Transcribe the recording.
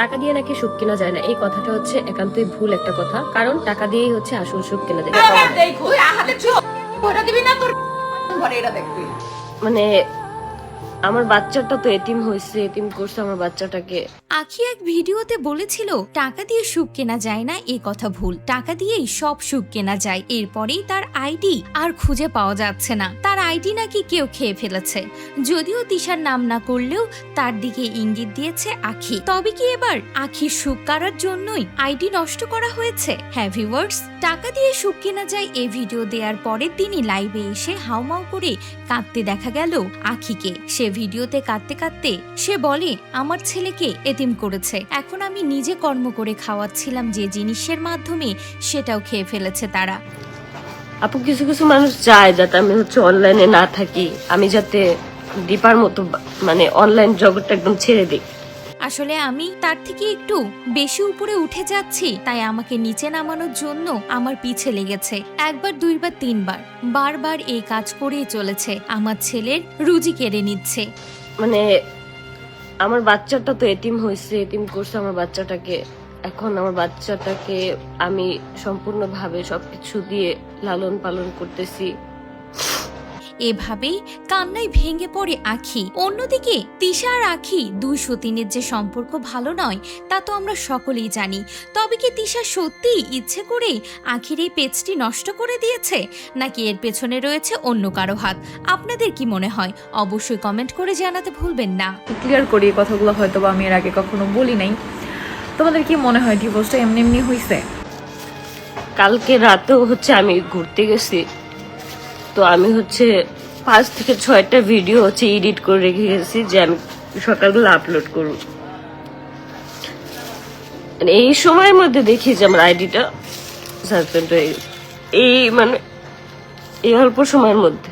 টাকা দিয়ে নাকি সুখ কেনা যায় না? এই কথাটা হচ্ছে একান্তই ভুল একটা কথা। কারণ টাকা দিয়েই হচ্ছে আসল সুখ কেনা যায়। মানে আমার বাচ্চাটা তো এতিম হয়েছে, এতিম করছে আমার বাচ্চাটাকে। আখি এক ভিডিওতে বলেছিল, টাকা দিয়ে সুখ কেনা যায় না, এ কথা ভুল। টাকা দিয়েই সব সুখ কেনা যায়, এরপরেই তার আইডি আর খুঁজে পাওয়া যাচ্ছে না। তার আইডি নাকি কেউ খেয়ে ফেলেছে। যদিও তিশার নাম না করলেও তার দিকে ইঙ্গিত দিয়েছে আখি। তবে কি এবার আখির সুখ কারার জন্যই আইডি নষ্ট করা হয়েছে? হ্যাঁ ভিউয়ার্স, টাকা দিয়ে সুখ কেনা যায় এ ভিডিও দেওয়ার পরে তিনি লাইভে এসে হাউমাউ করে কাঁদতে দেখা গেল আখিকে। সে ভিডিওতে কাঁদতে কাঁদতে সে বলে, আমার ছেলেকে এতিম করেছে। এখন আমি নিজে কর্ম করে খাওয়াচ্ছিলাম যে জিনিসের মাধ্যমে সেটাও খেয়ে ফেলেছে তারা। আপু, কিছু কিছু মানুষ চায় যাতে আমি হচ্ছে অনলাইনে না থাকি। আমি যাতে দীপার মতো মানে অনলাইন জগৎটা একদম ছেড়ে দিই। আসলে আমি তার থেকে একটু বেশি উপরে উঠে যাচ্ছি, তাই আমাকে নিচে নামানোর জন্য আমার পিছে লেগেছে। একবার, দুইবার, তিনবার, বারবার এই কাজ করেই চলেছে। আমার ছেলের রুজি কেড়ে নিচ্ছে। মানে আমার বাচ্চাটা তো এতিম হয়েছে, এতিম করছে আমার বাচ্চাটাকে। এখন আমার বাচ্চাটাকে আমি সম্পূর্ণভাবে সবকিছু দিয়ে লালন পালন করতেছি। এভাবেই কান্নায় ভেঙে পড়ে আখি। অন্যদিকে তিশা আর আখি দুই সতীনের যে সম্পর্ক ভালো নয় তা তো আমরা সকলেই জানি। তবে কি তিশা সত্যিই ইচ্ছে করে আখির এই পেজটি নষ্ট করে দিয়েছে নাকি এর পেছনে রয়েছে অন্য কারও হাত? আপনাদের কি মনে হয়? অবশ্যই কমেন্ট করে জানাতে ভুলবেন না। ক্লিয়ার করি এই কথাগুলো হয়তো বা আমি এর আগে কখনো বলি নাই। তোমাদের কি মনে হয় ডিভোর্সটা এমনি এমনি হয়েছে কালকে রাতেও হচ্ছে আমি ঘুরতে গেছি। তো আমি হচ্ছে পাঁচ থেকে ছয়টা ভিডিও হচ্ছে এডিট করে রেখে গেছি যে আমি সকালবেলা আপলোড করব। মানে এই সময়ের মধ্যে দেখি যে আমার আইডিটা সাসপেন্ড হয়ে গেছে। এই মানে এই অল্প সময়ের মধ্যে।